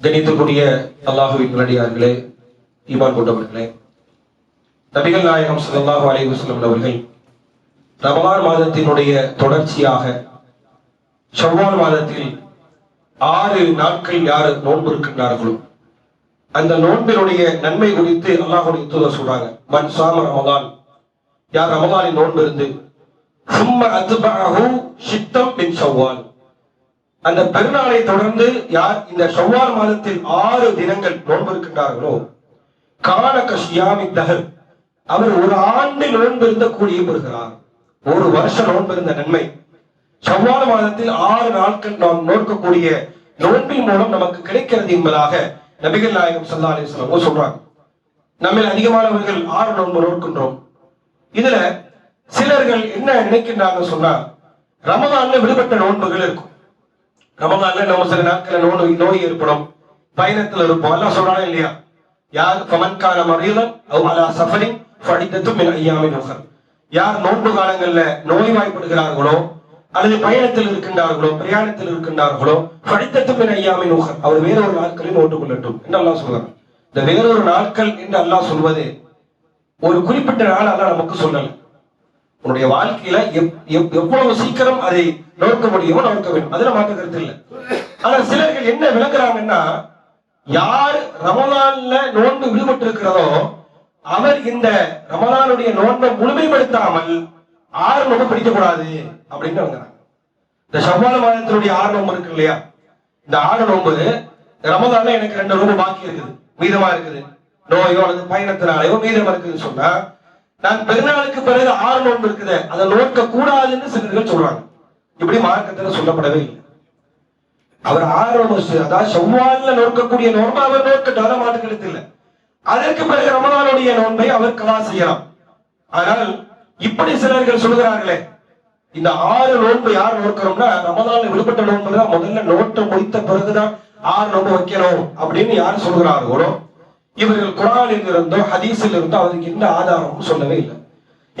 கணித்துக்கூடிய அல்லாஹுவின் நல்லடியார்களே ஈமான் கொண்டவர்களே நபிகள் நாயகம் ஸல்லல்லாஹு அலைஹி வஸல்லம் அவர்கள் ரமலான் மாதத்தினுடைய தொடர்ச்சியாக ஷவ்வால் மாதத்தில் ஆறு நாட்கள் யார் நோன்பு இருக்கின்றார்களோ அந்த நோன்பினுடைய நன்மை குறித்து அல்லாஹுடைய தூதர் சொல்றாங்க. மன் சாம ரமதான் யார் ரமதானின் நோன்பு இருந்து சும்ம அத்துபாகு சித்தம் பின் ஷவ்வால் அந்த பெருநாளை தொடர்ந்து யார் இந்த ஷவ்வால் மாதத்தில் ஆறு தினங்கள் நோன்பு இருக்கின்றார்களோ கான கஷ்யாமி தகர் அவர் ஒரு ஆண்டு நோன்பிருந்த கூடிய கூலியை பெறுகிறார் ஒரு வருஷம் நோன்பிருந்த நன்மை. ஷவ்வால் மாதத்தில் ஆறு நாட்கள் நாம் நோக்கக்கூடிய நோன்பின் மூலம் நமக்கு கிடைக்கிறது என்பதாக நபிகள் நாயகம் சல்லா அலிஸ்லாம் சொல்றாங்க. நம்மில் அதிகமானவர்கள் ஆறு நோன்பு நோக்கின்றோம் இதுல சிலர்கள் என்ன நினைக்கின்றாங்க சொன்னா ரமதான்ல விடுபட்ட நோன்புகள் இருக்கும். ரமதான்ல நம்ம சில நாட்கள் நோய் நோய் ஏற்படும். பயணத்துல இருப்போம். எல்லாம் சொல்றாங்க இல்லையா? யார் பமன்கான மறியலன் அவ் அலா சஃபரின் படித்தத்தும் ஐயாமின் உகர் யார் நோன்பு காலங்கள்ல நோய்வாய்ப்படுகிறார்களோ அல்லது பயணத்தில் இருக்கின்றார்களோ பிரயாணத்தில் இருக்கின்றார்களோ படித்தத்தும் ஐயாமின் உகர் அவர் வேறொரு நாட்களில் நோட்டு கொள்ளட்டும் என்று அல்லாஹ் சொல்றாங்க இந்த வேறொரு நாட்கள் என்று அல்லாஹ் சொல்வது ஒரு குறிப்பிட்ட நாள் அல்லாஹ் நமக்கு சொல்லலை. உன்னுடைய வாழ்க்கையில எப்- எவ்வளவு சீக்கிரம் அதை நோக்க முடியுமோ நோக்க வேண்டும். அதுல மாற்ற கருத்து இல்லை. ஆனா சிலர்கள் என்ன விளக்குறாங்கன்னா யார் ரமலான்ல நோன்பு விடுபட்டு இருக்கிறதோ அவர் இந்த ரமலானுடைய நோன்பை முழுமைப்படுத்தாமல் ஆறு நோன்பு பிடிக்க கூடாது அப்படின்னு விளங்குறாங்க இந்த ஷவ்வால் மாதத்தினுடைய ஆறு நோன்பு இருக்கு இல்லையா? இந்த ஆறு நோன்பு ரமலான்ல எனக்கு ரெண்டு நோன்பு பாக்கி இருக்குது. மீதமா இருக்குது. நோயோ அல்லது பயணத்தினாலேயோ மீதமா இருக்குதுன்னு சொன்னா நான் பெருநாளுக்கு பிறகு ஆறு நோன்பு இருக்குது. அதை நோக்க கூடாதுன்னு சிலர்கள் சொல்றாங்க. இப்படி மார்க்கத்துல சொல்லப்படவே இல்லை. அவர் ஆறு நோன்பு அதாவது செவ்வாழ்ல நோக்கக்கூடிய நோன்பு அவர் நோக்கட்டாத மாட்டுக்கிறது இல்லை அதற்கு பிறகு ரமலானுடைய நோன்பை அவர் கலா செய்யலாம். ஆனால் இப்படி சிலர்கள் சொல்கிறார்களே இந்த ஆறு நோன்பு யார் நோக்கிறோம்னா ரமலான்ல விடுபட்ட நோன்பு தான் முதல்ல நோட்டை முடித்த பிறகுதான் ஆறு நோன்பு வைக்கணும் அப்படின்னு யார் சொல்கிறார்களோ இவர்கள் குரானில் இருந்தோ ஹதீஸில் இருந்தோ அவருக்கு எந்த ஆதாரமும் சொல்லவே இல்லை.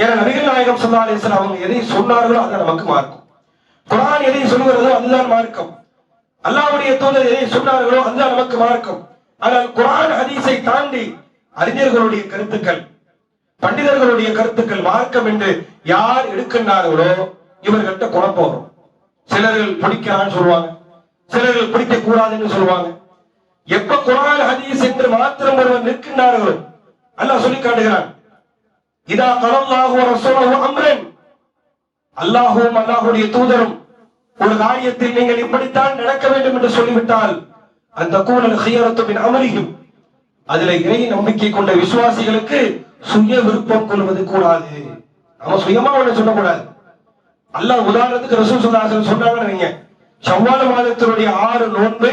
ஏன்னா நபிகள் நாயகம் சொல்லா அலிஸ்லாம் அவங்க எதை சொன்னார்களோ அது நமக்கு மார்க்கம். குரான் எதை சொல்கிறதோ அதுதான் மார்க்கம். அல்லாவுடைய தோழர் எதை சொன்னார்களோ அதுதான் நமக்கு மார்க்கம். ஆனால் குரான் ஹதீஸை தாண்டி அறிஞர்களுடைய கருத்துக்கள் பண்டிதர்களுடைய கருத்துக்கள் மார்க்கம் என்று யார் எடுக்கின்றார்களோ இவர்கள்ட்ட குழப்பம் வரும் சிலர்கள் பிடிக்கிறான்னு சொல்லுவாங்க. சிலர்கள் பிடிக்க கூடாதுன்னு சொல்லுவாங்க. எப்ப குரான் ஹதீஸ் என்று மாத்திரம் ஒருவர் நிற்கின்றார்களோ அல்லாஹ் சொல்லி காட்டுகிறான். இதா கலல்லாஹு ரசூலுஹு அம்ரன். அல்லாஹுவும் அல்லாஹுடைய தூதரும் ஒரு காரியத்தில் நீங்கள் இப்படித்தான் நடக்க வேண்டும் என்று சொல்லிவிட்டால் அந்த கூடல் ஹியரத்துவின் அமரியும் அதுல இறை நம்பிக்கை கொண்ட விசுவாசிகளுக்கு சுய விருப்பம் கொள்வது கூடாது. நம்ம சுயமா ஒண்ணு சொல்லக்கூடாது. அல்லாஹ் உதாரணத்துக்கு ரசூல் சுல்லாசன் சொன்னாங்கன்னு நீங்க செவ்வாழ மாதத்தினுடைய ஆறு நோன்பை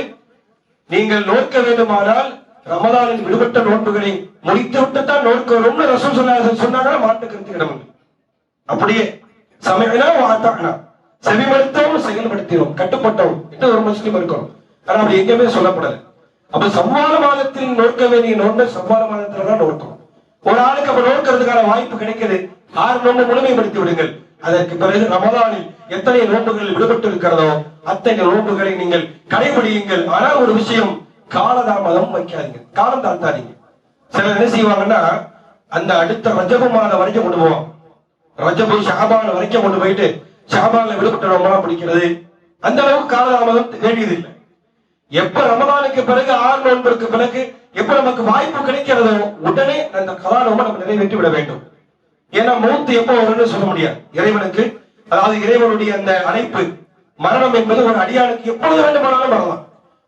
நீங்கள் நோக்க வேண்டுமானால் ரமலானில் விடுபட்ட நோன்புகளை முடித்து விட்டுத்தான் நோக்கணும்னு ரசூல் சுல்லாசன் சொன்னாங்கன்னா மாட்டு கருத்து இடமில்லை. அப்படியே சமயனா வாத்தானா? செவிமடுத்தவும் செயல்படுத்தினோம் கட்டுப்பட்டோம். என்று ஒரு முஸ்லீம் இருக்கணும். ஆனா அப்படி எங்கேயுமே சொல்லப்படல. அப்ப சம்மாத மாதத்தில் நோக்க வேண்டிய நோன்பை சம்மாத மாதத்துல தான் நோக்கணும். ஒரு ஆளுக்கு அப்ப நோக்கிறதுக்கான வாய்ப்பு கிடைக்குது. ஆறு நோன்பு முழுமைப்படுத்தி விடுங்கள். அதற்கு பிறகு ரமதானில் எத்தனை நோன்புகள் விடுபட்டு இருக்கிறதோ அத்தனை நோன்புகளை நீங்கள் கடைபிடியுங்கள். ஆனால் ஒரு விஷயம் காலதாமதம் வைக்காதீங்க. காலம் தாழ்த்தாதீங்க. சிலர் என்ன செய்வாங்கன்னா அந்த அடுத்த ரஜபு மாதம் வரைக்கும் கொண்டு போவோம் ரஜபு ஷாபான் வரைக்கும் கொண்டு போயிட்டு ஷாபான்ல விடுபட்ட பிடிக்கிறது. அந்த அளவுக்கு காலதாமதம் வேண்டியது இல்லை. எப்ப ரமதானுக்கு பிறகு ஆறு நோன்பிற்கு பிறகு எப்ப நமக்கு வாய்ப்பு கிடைக்கிறதோ உடனே அந்த கலா நம்ம நிறைவேற்றி விட வேண்டும். ஏன்னா மூத்து எப்போ வரும்னு சொல்ல முடியாது. இறைவனுக்கு அதாவது இறைவனுடைய அந்த அழைப்பு மரணம் என்பது ஒரு அடியாளுக்கு எப்பொழுது வேண்டுமானாலும் வரலாம்.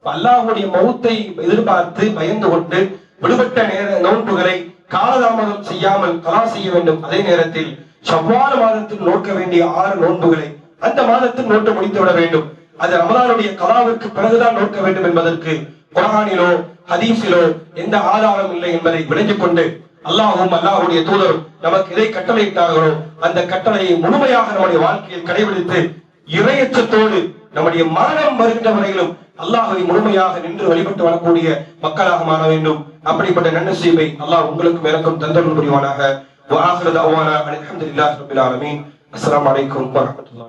அல்லாஹுடைய மௌத்தை எதிர்பார்த்து பயந்து கொண்டு விடுபட்ட நேர நோன்புகளை காலதாமதம் செய்யாமல் கலா செய்ய வேண்டும். அதே நேரத்தில் செவ்வால மாதத்தில் நோக்க வேண்டிய ஆறு நோன்புகளை அந்த மாதத்தில் நோட்டு முடித்து விட வேண்டும். அது ரமலானுடைய கலாவிற்கு பிறகுதான் நோக்க வேண்டும் என்பதற்கு குரானிலோ ஹதீஸிலோ எந்த ஆதாரம் இல்லை என்பதை விளங்கிக் கொண்டு அல்லாஹும் அல்லாஹுடைய தூதரும் நமக்கு எதை கட்டளையிட்டார்களோ அந்த கட்டளையை முழுமையாக நம்முடைய வாழ்க்கையில் கடைபிடித்து இரையச்சத்தோடு நம்முடைய மரணம் வருகின்ற அல்லாஹை முழுமையாக நின்று வழிபட்டு வரக்கூடிய மக்களாக மாற வேண்டும். அப்படிப்பட்ட நன்னசீமை அல்லாஹ் உங்களுக்கு இறக்கம் தந்தல் புரிவானாக. வாஹரத் அவானா அலமதுல்லாஹ் ரபில் ஆலமீன். அஸ்லாம் வலைக்கம் வரமத்துல்லா